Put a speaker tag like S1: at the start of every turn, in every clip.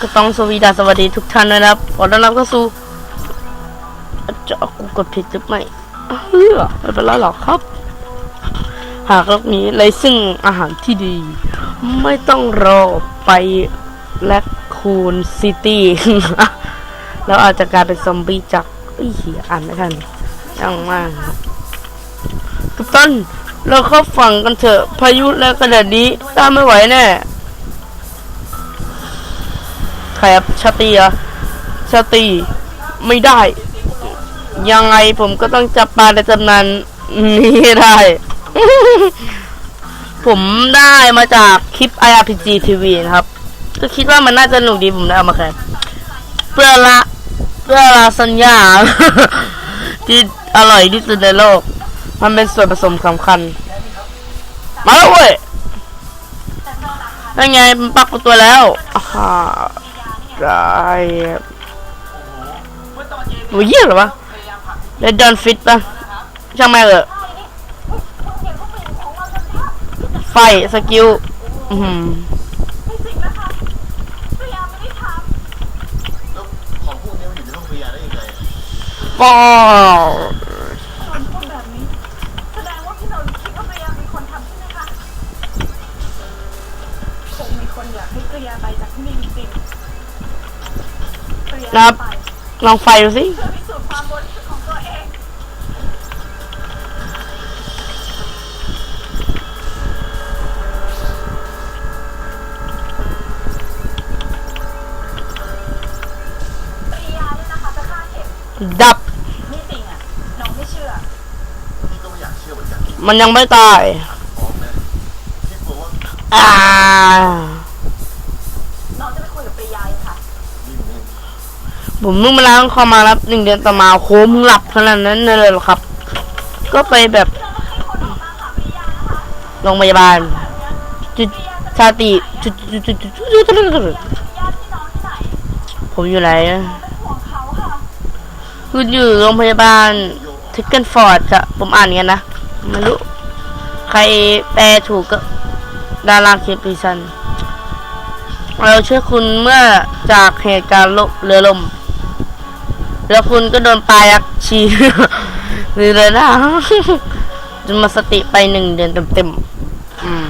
S1: ก็ต้องสวีดาสวัสดีทุกท่านด้วยนะครับขอต้อนรับเข้าสู่จะเอากูกดผิดหรือไม่เฮ้ยไม่เป็นไรหรอกครับ หากเรามีไรซึ่งอาหารที่ดี ไม่ต้องรอไปแลคคูนซิตี้แล้วอาจจะกลายเป็นซอมบี้จากอ้ยเหี้ยอ่านไม่ทันยังมากครับทุกท่านเราเข้าฝั่งกันเถอะพายุและกระดาษนี้ต้านไม่ไหวแน่ ใครครับชาตรีอะชาตรีไม่ได้ ยังไงผมก็ต้องจับปลาในตำนานนี้ได้ ผมได้มาจากคลิป IRPG TV นะครับ ก็คิดว่ามันน่าจะหนุกดีผมได้เอามาแค่เพื่อละเพื่อลาสัญญาที่อร่อยที่สุดในโลก มันเป็นส่วนผสมสำคัญ มาแล้วเว้ยนั่นไงมันปักตัวแล้วอ่า ฮะได้โอ้ยเยี่ยหรอวะเดดดอนฟิตปะช่างแม่งเออไฟสกิลอือหือ
S2: แล้วของพวกนี้มันอยู่ในห้องพยาได้ยังไง
S1: ปอะ
S3: คะจะฆ่าเข็ม
S1: ดับ
S3: ไม่จริงอะ น้องไม่เชื่อ
S2: พี่ก็ไม่อยากเชื่อเหมือนกัน
S1: มันยังไม่ตาย
S2: พร้อมนะพี่กลัวว่า
S1: อ่า ผมเพิ่งมาล้างคอมาครับหนึ่งเดือนต่อมาโคมหลับขนาดนั้นเลยหรอครับ ก็ไปแบบโรงพยาบาลจุดชาติจุดจุดจุดจุดจุดจุดจุดผมอยู่ไหน
S3: คุ
S1: ณอยู่โรงพยาบาลทิกเกิลฟอร์ดจะผมอ่านกันนะไม่รู้ใครแปลถูกก็ดาราเคปิซันเราช่วยคุณเมื่อจากเหตุการณ์เรือล่ม แล้วคุณก็โดนปลายักษ์ชีหรือเลยนะจนหมาสติไปหนึ่งเดือนเต็มๆอืม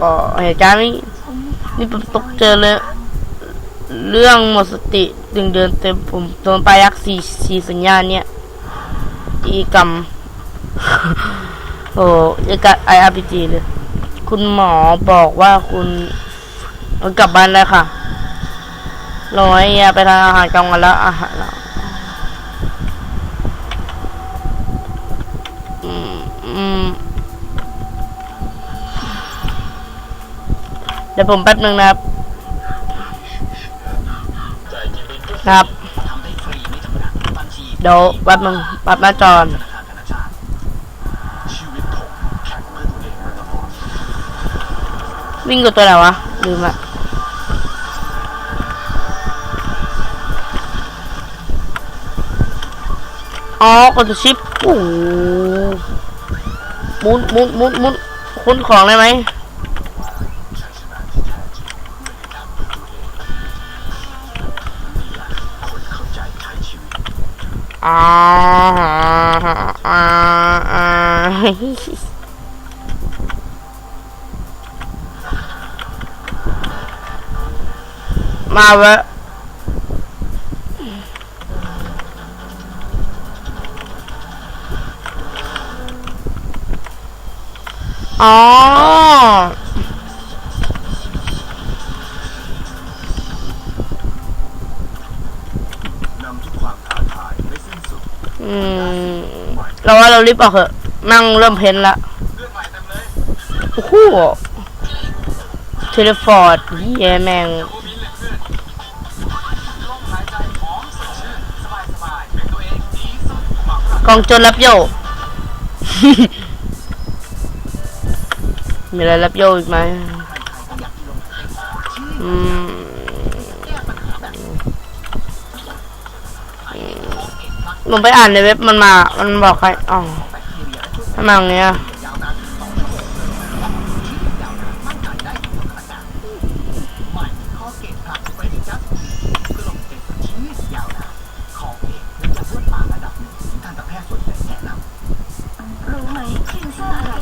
S1: ก็เหตุการณ์นี้นี่ผมตกเจอเลยเรื่องหมดสติหนึ่งเดือนเต็มผมโดนปลายักษ์สี่สี่สัญญาณเนี่ย อีกรรมโอ้ยกับไออาร์พีจีเลย คุณหมอบอกว่าคุณกลับบ้านแล้วค่ะ หน่อยไปทานาหารกลางกันแล้วอาหเดี๋ยวผมแป๊บหนึ่งนะครับคเดี๋ยวแป๊บหนึ่งแป๊บหน้าจอ
S2: วิ่ง
S1: กับตัวไหนวะลืมละ อ๋อคอนชิปโอ้มุนมุนมุนมุนคุ้นของได้ไหม
S2: อ่า
S1: อ่าอ่ามาเว อ๋อ
S2: นำทุกความท้าทายไม่สิ้นสุด
S1: อืม เราว่าเรารีบออกเถอะนั่งเริ่มเพ้นละ
S2: เรื่องใหม่เต็มเลย
S1: โอ้โหเทเลฟอร์ดเหี้ยแม่ง
S4: ลมหายใจหอมสดชื่นสบายสบายเป็นตัวเองดีสุดหมาะกับ
S1: กองโจรรับโย มีอะไรรับโยอีกไหมอืมผมไปอ่านในเว็บมันมา มันบอกใครอ๋อมันมาอย่างเงี้ย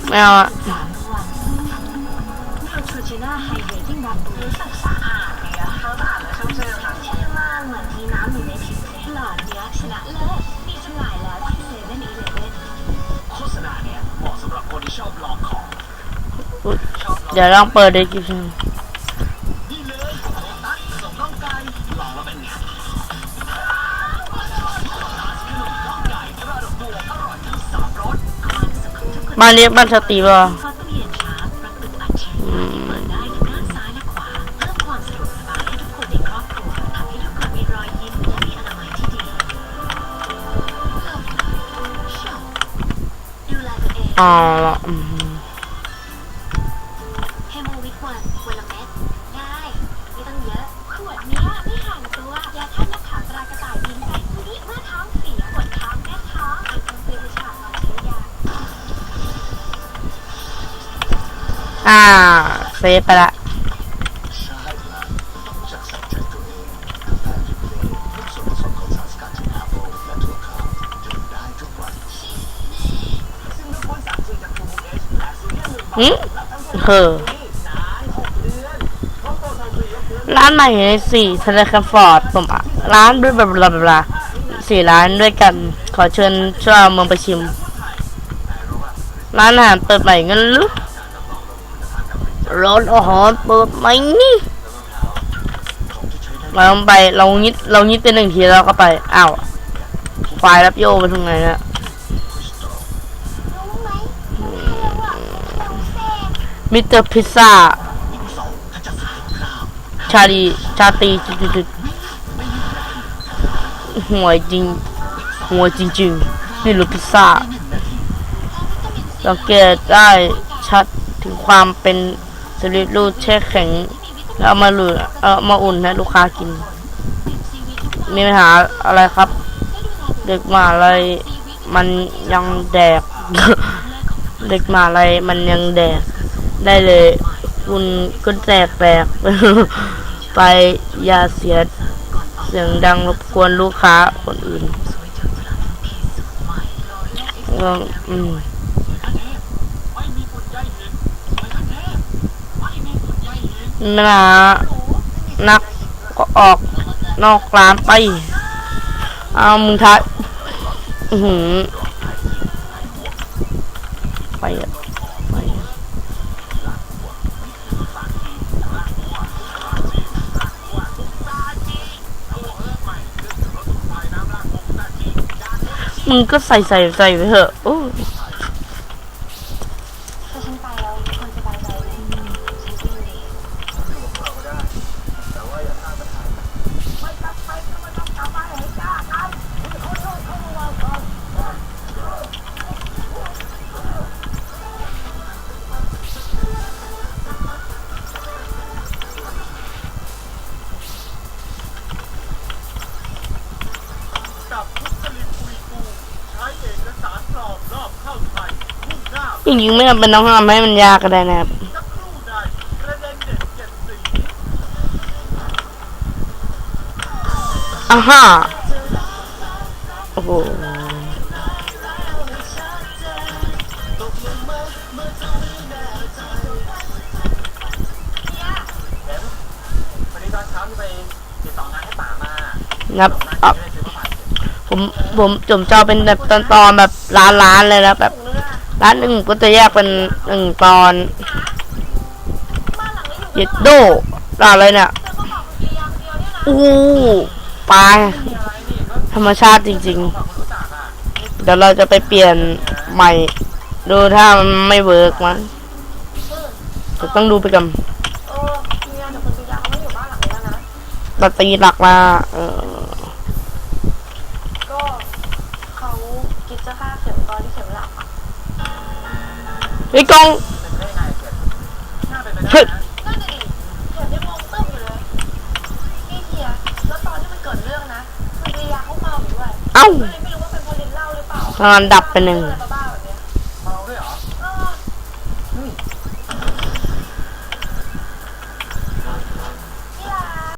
S4: ไม่เอา
S3: อะ ชนะเลิศมีจำหน่ายแล้วที่เซเว่นอีเลฟเว่น
S4: โฆษณาเนี้ยเหมาะสำหรับคนที่ชอบลองของ
S1: อุ๊ย
S4: ชอบลอง
S1: เดี๋ยวลองเปิด description
S4: นี่เลยโคตัสขนมน้องไก่ลองแล้วเป็นไงโคตัสขนมน้องไก่กระดกบวอร่อยทั้งสามรส
S3: ความสุขของทุก
S1: บ้านนี้บ้านสตรีป่
S3: องอ๋ออืมเฮโมวิกวันวันละเม็ดง่ายไม่ต้องเยอะ ขวดเนี้ยไม่ห่างตัวยาท่านลักขามตรากระต่ายยิงใจผู้นี้เมื่อท้องเสียปวดท้องแน่นท้องอาจจะเป็นฉากตอนใช้ยา
S1: อ่าเซฟไปละ
S4: หนึ่งบาท
S1: หึ
S4: รับทั้งส่ง
S1: เฮ้อ
S4: นี่นานเดอนเพราะโปรทางฟรียกเลิก
S1: ร้านใหม่ในสี่ธนาคารฟอร์ดผมอะร้านด้วยบลาบลาบลาสี่ร้านด้วยกัน ขอเชิญชาวเมืองไปชิม ร้านอาหารเปิดใหม่งั้นหรือร้านอาหารเปิดใหม่นี่เราลงไปเรายิดเรายิดเป็นหนึ่งทีแล้วก็ไปอ้าวไฟล์รับโยไปทางไหนเนี่ย
S3: รู้ไหมระ
S1: มิสเตอร์พิซซ่าชาดีชาตีจุดๆหัวจริงหัวจริงๆนี่รถพิซซ่าสังเกตได้ชัดถึงความเป็นสลิดรูดแช่แข็ง แล้วเอามาหลุดเอามาอุ่นให้ลูกค้ากิน มีปัญหาอะไรครับ เด็กมาอะไรมันยังแดก เด็กมาอะไรมันยังแดก ได้เลย คุณก็แตกแตกไปอย่าเสียเสียงดังรบกวนลูกค้าคนอื่นแล้วอืม
S4: นใยหินสวยทั้งเทพไม่มีฝุ่นใยหิน
S1: เวลานักก็ออกนอกร้านไป เอามึงทายอือหือไปอะไปอะ มึงก็ใส่ใส่ใส่ไปเถอะโอ้
S4: ริง
S1: ๆไม่จำเป็นต้องทำให้มันยากก็ได้นะครับ
S4: สักครู่ในประเด็นเด็ดเจ็ดสี
S1: อ่าฮ่าโอ้โห
S4: วันนี้ตอนเช้าที่ไปติดต่องานให้ป่ามา
S1: นับ
S4: ร้าน
S1: อะ
S4: ที่ไม่ได้ซื้อมาฝากเสร็จ
S1: ผมผมจมเจ้าเป็นแบบตอนตอนๆแบบร้านร้านๆเลยนะแบบ ร้านหนึ่งก็จะแยกเป็นหนึ่งตอนเย็ดโดร้านอะไรเนี่ยอู้ปลาธรรมชาติจริง ๆ เดี๋ยวเราจะไปเปลี่ยนใหม่ ดูถ้ามันไม่เวิร์กมั้งจะต้องดูไปกัน
S3: โอ้เมียเดี๋ยวคนตุยาเขาไม่อยู่บ้านหลังนี้แล้วนะ
S1: ตัดตีหลักมาเออ ไอ้ยกอง
S4: เป็นไปได้ไงเสร็จน่าเป็นไปได้
S1: เฮ้ย
S4: นะ
S3: นั่นน่ะดิเข็มยังงงตึ้มอยู่เลยนี่เฮียแล้วตอนที่มันเกิดเรื่องนะคุณตุยาเขาเมาอยู่ด้วย
S1: เอ้า
S3: ก็เลยไม่รู้ว่าเป็นเพราะลิ้นเหล้าหรือเปล่า
S1: นอนดับไปหนึ่ง
S3: ประ